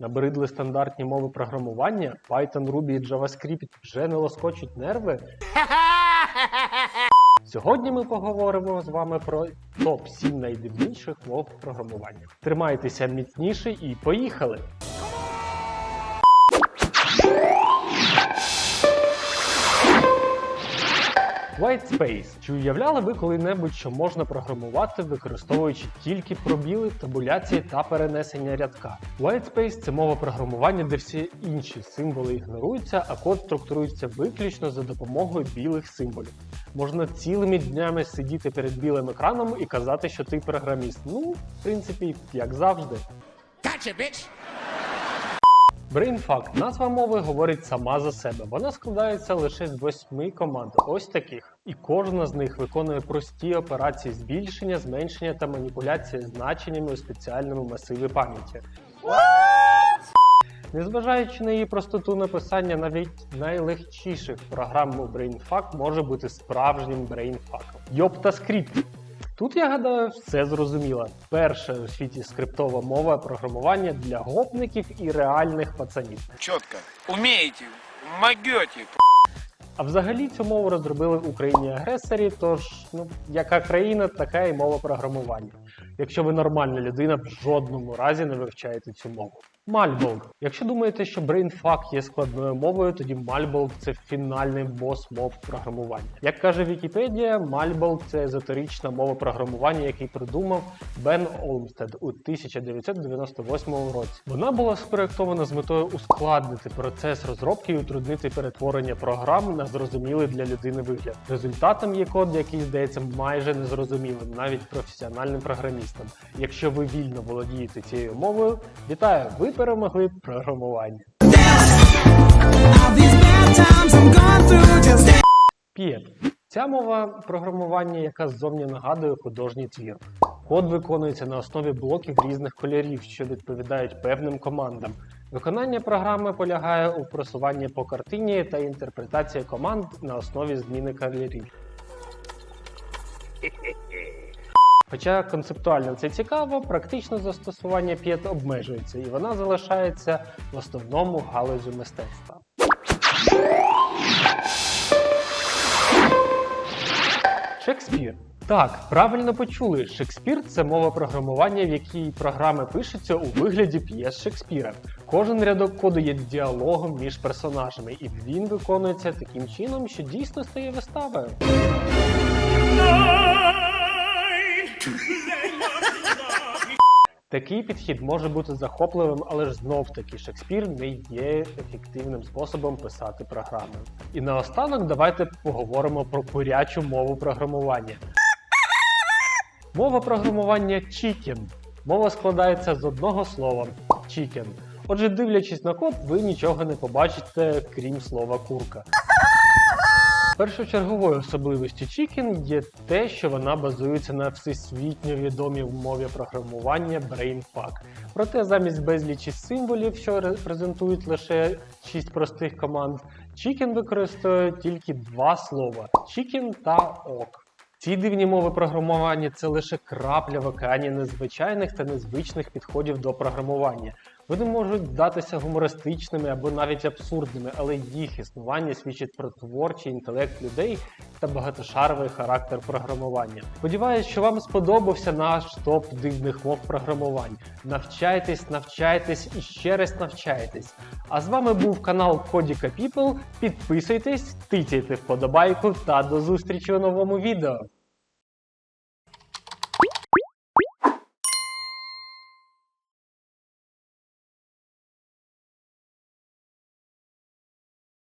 Набридли стандартні мови програмування, Python, Ruby і JavaScript вже не лоскочуть нерви. Сьогодні ми поговоримо з вами про топ-7 найдивніших мов програмування. Тримайтеся міцніше і поїхали! Whitespace. Чи уявляли ви коли-небудь, що можна програмувати, використовуючи тільки пробіли, табуляції та перенесення рядка? Whitespace – це мова програмування, де всі інші символи ігноруються, а код структурується виключно за допомогою білих символів. Можна цілими днями сидіти перед білим екраном і казати, що ти програміст. Ну, в принципі, як завжди. Gotcha, bitch! BrainFuck – назва мови говорить сама за себе. Вона складається лише з восьми команд, ось таких. І кожна з них виконує прості операції збільшення, зменшення та маніпуляції значеннями у спеціальному масиві пам'яті. Незважаючи на її простоту написання, навіть найлегчіших програм у BrainFuck може бути справжнім брейнфаком. Йопта скрипт. Тут я гадаю, все зрозуміло. Перша у світі скриптова мова програмування для гопників і реальних пацанів. Четко. Умеете, могете. А взагалі цю мову розробили в Україні агресорі, тож ну яка країна, така і мова програмування. Якщо ви нормальна людина, в жодному разі не вивчаєте цю мову. Malbolg. Якщо думаєте, що BrainFuck є складною мовою, тоді Malbolg – це фінальний бос мов програмування. Як каже Вікіпедія, Malbolg – це езотерична мова програмування, який придумав Бен Олмстед у 1998 році. Вона була спроєктована з метою ускладнити процес розробки і утруднити перетворення програм на зрозумілий для людини вигляд. Результатом є код, який здається майже незрозумілим навіть професіональним програмістам. Якщо ви вільно володієте цією мовою, вітаю! Ви перемогли програмування. П'єт. Ця мова програмування, яка ззовні нагадує художній твір. Код виконується на основі блоків різних кольорів, що відповідають певним командам. Виконання програми полягає у просуванні по картині та інтерпретації команд на основі зміни кольорів. Хоча концептуально це цікаво, практичне застосування п'єт обмежується, і вона залишається в основному галузю мистецтва. Шекспір. Так, правильно почули. Шекспір це мова програмування, в якій програми пишуться у вигляді п'єс Шекспіра. Кожен рядок коду є діалогом між персонажами, і він виконується таким чином, що дійсно стає виставою. Такий підхід може бути захопливим, але ж знов таки Шекспір не є ефективним способом писати програми. І наостанок давайте поговоримо про курячу мову програмування. Мова програмування chicken. Мова складається з одного слова chicken. Отже, дивлячись на код, ви нічого не побачите, крім слова курка. Першочерговою особливістю Chicken є те, що вона базується на всесвітньо відомій мові програмування BrainFuck. Проте замість безлічі символів, що репрезентують лише 6 простих команд, Chicken використовує тільки два слова Chicken та ок. Ці дивні мови програмування це лише крапля в океані незвичайних та незвичних підходів до програмування. Вони можуть здатися гумористичними або навіть абсурдними, але їх існування свідчить про творчий інтелект людей та багатошаровий характер програмування. Сподіваюсь, що вам сподобався наш топ дивних мов програмувань. Навчайтесь, навчайтесь і ще раз навчайтесь. А з вами був канал Codica People. Підписуйтесь, тицяйте вподобайку та до зустрічі у новому відео.